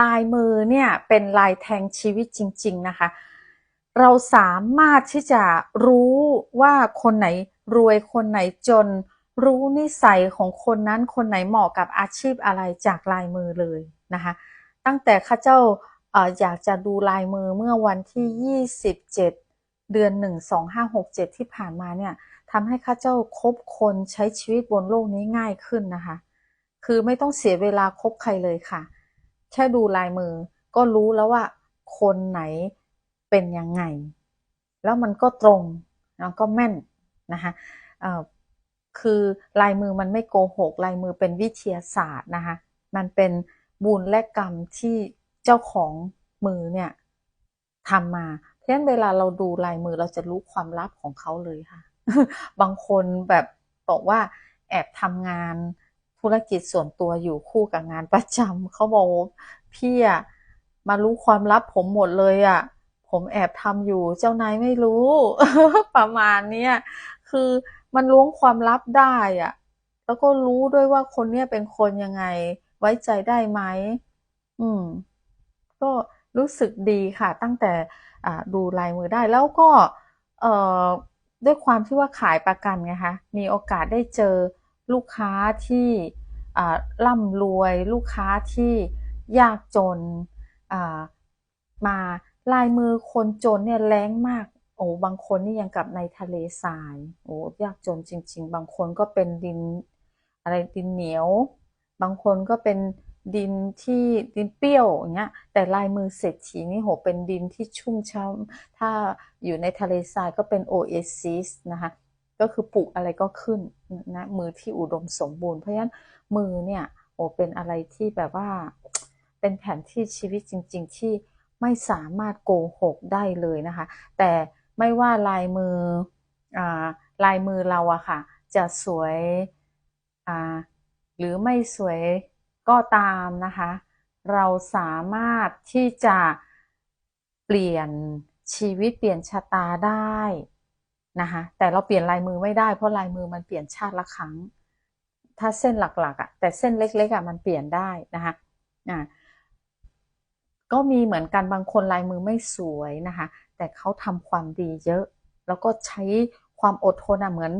ลายมือเนี่ยเป็นลายแทงชีวิตจริง ๆ นะคะ เราสามารถที่จะรู้ว่าคนไหนรวยคนไหนจน รู้นิสัยของคนนั้นคนไหนเหมาะกับอาชีพอะไรจากลายมือเลยนะคะ ตั้งแต่ข้าเจ้าเอ่ออยากจะดูลายมือเมื่อวันที่ 27 เดือน 1 2567 ที่ผ่านมาเนี่ยทำให้ข้าเจ้าคบคนใช้ชีวิตบนโลกนี้ง่ายขึ้นนะคะ คือไม่ต้องเสียเวลาคบใครเลยค่ะ แค่ดูลายมือก็รู้แล้วว่า คนไหนเป็นยังไง แล้วมันก็ตรงแล้วก็แม่นนะคะคือลายมือมันไม่โกหก ลายมือเป็นวิทยาศาสตร์นะคะมันเป็นบุญและกรรมที่เจ้าของมือเนี่ยทำมา เพราะฉะนั้นเวลาเราดูลายมือเราจะรู้ความลับของเขาเลยค่ะ บางคนแบบบอกว่าแอบทำงาน ธุรกิจส่วนตัวอยู่คู่กับงานประจำเขาบอกพี่อะมารู้ความลับผมหมดเลยอะผมแอบทำอยู่เจ้านายไม่รู้ ประมาณเนี้ยคือมันล้วงความลับได้อะแล้วก็รู้ด้วยว่าคนเนี้ยเป็นคนยังไง ไว้ใจได้ไหมอืม ก็รู้สึกดีค่ะตั้งแต่ดูลายมือได้แล้วก็ด้วยความที่ว่าขายประกันไงคะมีโอกาสได้เจอ ลูกค้าที่ร่ำรวย ลูกค้าที่ยากจนมาลายมือคนจนเนี่ยแรงมากโอ้บางคนนี่ยังกับในทะเลทรายโอ้ยากจนจริง ๆ บางคนก็เป็นดินอะไรดินเหนียว บางคนก็เป็นดินที่ดินเปรี้ยวอย่างเงี้ยแต่ลายมือเศรษฐีนี่โหเป็นดินที่ชุ่มช้ำถ้าอยู่ในทะเลทรายก็เป็นโอเอซิสนะคะ ก็คือปลูกอะไรก็ขึ้นนะมือที่อุดมสมบูรณ์เพราะฉะนั้นมือเนี่ยโอ้เป็นอะไรที่แบบว่า เป็นแผนที่ชีวิตจริง ๆ ที่ไม่สามารถโกหกได้เลยนะคะ แต่ไม่ว่าลายมืออลายมือเราอะค่ะ จะสวยหรือไม่สวยก็ตามนะคะ เราสามารถที่จะเปลี่ยนชีวิตเปลี่ยนชะตาได้ นะคะแต่เราเปลี่ยนลายมือไม่ได้เพราะลายมือมันเปลี่ยนชาติละครั้ง ถ้าเส้นหลักๆอะแต่เส้นเล็กๆอะมันเปลี่ยนได้นะคะอ่าก็มีเหมือนกันบางคนลายมือไม่สวยนะคะ แต่เขาทำความดีเยอะ แล้วก็ใช้ความอดทนอะเหมือน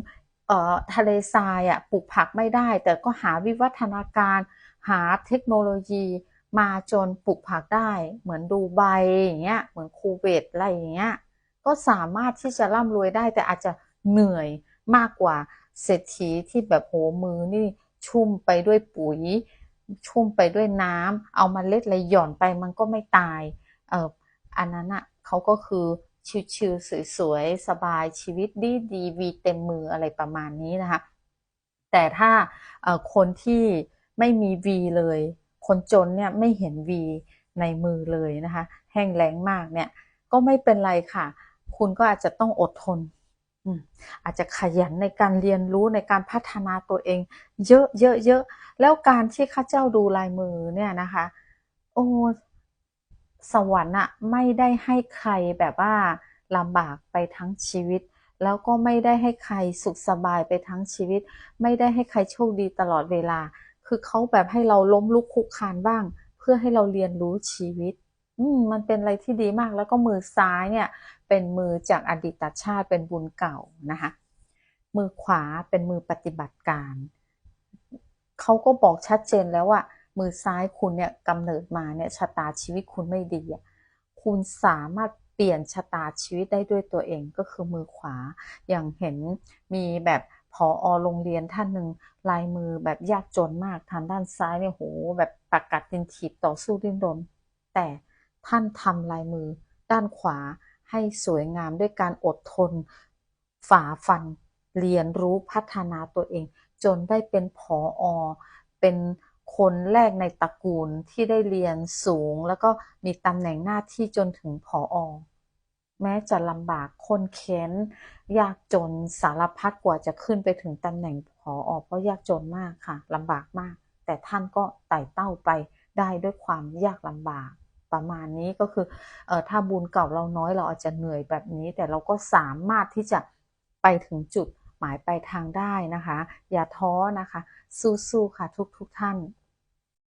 เอ่อทะเลทรายอะปลูกผักไม่ได้ แต่ก็หาวิวัฒนาการหาเทคโนโลยีมาจนปลูกผักได้ เหมือนดูไบอย่างเงี้ยเหมือนคูเวตอะไรอย่างเงี้ย ก็สามารถที่จะร่ำรวยได้ แต่อาจจะเหนื่อยมากกว่าเศรษฐีที่แบบโหมือนี่ชุ่มไปด้วยปุ๋ย ชุ่มไปด้วยน้ำเอามาเล็ดอะไรหย่อนไปมันก็ไม่ตายเอออันนั้นอะเขาก็คือชิวๆสวยๆสบายชีวิตดีดีวีเต็มมืออะไรประมาณนี้นะคะแต่ถ้าคนที่ไม่มี V เลย คนจนเนี่ยไม่เห็น V ในมือเลยนะคะ แห้งแล้งมากเนี่ยก็ไม่เป็นไรค่ะ คุณก็อาจจะต้องอดทนอืมอาจจะขยันในการเรียนรู้ในการพัฒนาตัวเอง เยอะเยอะเยอะแล้วการที่ข้าเจ้าดูลายมือเนี่ยนะคะ โอ้สวรรค์อะไม่ได้ให้ใครแบบว่าลำบากไปทั้งชีวิต แล้วก็ไม่ได้ให้ใครสุขสบายไปทั้งชีวิต ไม่ได้ให้ใครโชคดีตลอดเวลา คือเขาแบบให้เราล้มลุกคุกคานบ้าง เพื่อให้เราเรียนรู้ชีวิต มมันเป็นอะไรที่ดีมากแล้วก็มือซ้ายเนี่ยเป็นมือจากอดีตชาติเป็นบุญเก่านะคะมือขวาเป็นมือปฏิบัติการเขาก็บอกชัดเจนแล้วว่า มือซ้ายคุณเนี่ยกำเนิดมาเนี่ยชะตาชีวิตคุณไม่ดีคุณสามารถเปลี่ยนชะตาชีวิตได้ด้วยตัวเองก็คือมือขวา อย่างเห็นมีแบบพออโรงเรียนท่านหนึ่งลายมือแบบยากจนมากทางด้านซ้ายเนี่ยโหแบบปากกัดดินถีบต่อสู้ดิ้นรนแต่ ท่านทำลายมือ ด้านขวาให้สวยงามด้วยการอดทน ฝ่าฟัน เรียนรู้พัฒนาตัวเอง จนได้เป็นผออเป็นคนแรกในตระกูลที่ได้เรียนสูง แล้วก็มีตำแหน่งหน้าที่จนถึงผออแม้จะลำบากคนเค้น ยากจนสารพัดกว่าจะขึ้นไปถึงตำแหน่งผออเพราะยากจนมากค่ะลำบากมาก แต่ท่านก็ไต่เต้าไปได้ด้วยความยากลำบาก ประมาณนี้ก็คือเออถ้าบุญเก่าเราน้อยเราอาจจะเหนื่อยแบบนี้ แต่เราก็สามารถที่จะไปถึงจุดหมายปลายทางได้นะคะ อย่าท้อนะคะ สู้ๆค่ะทุกๆทท่าน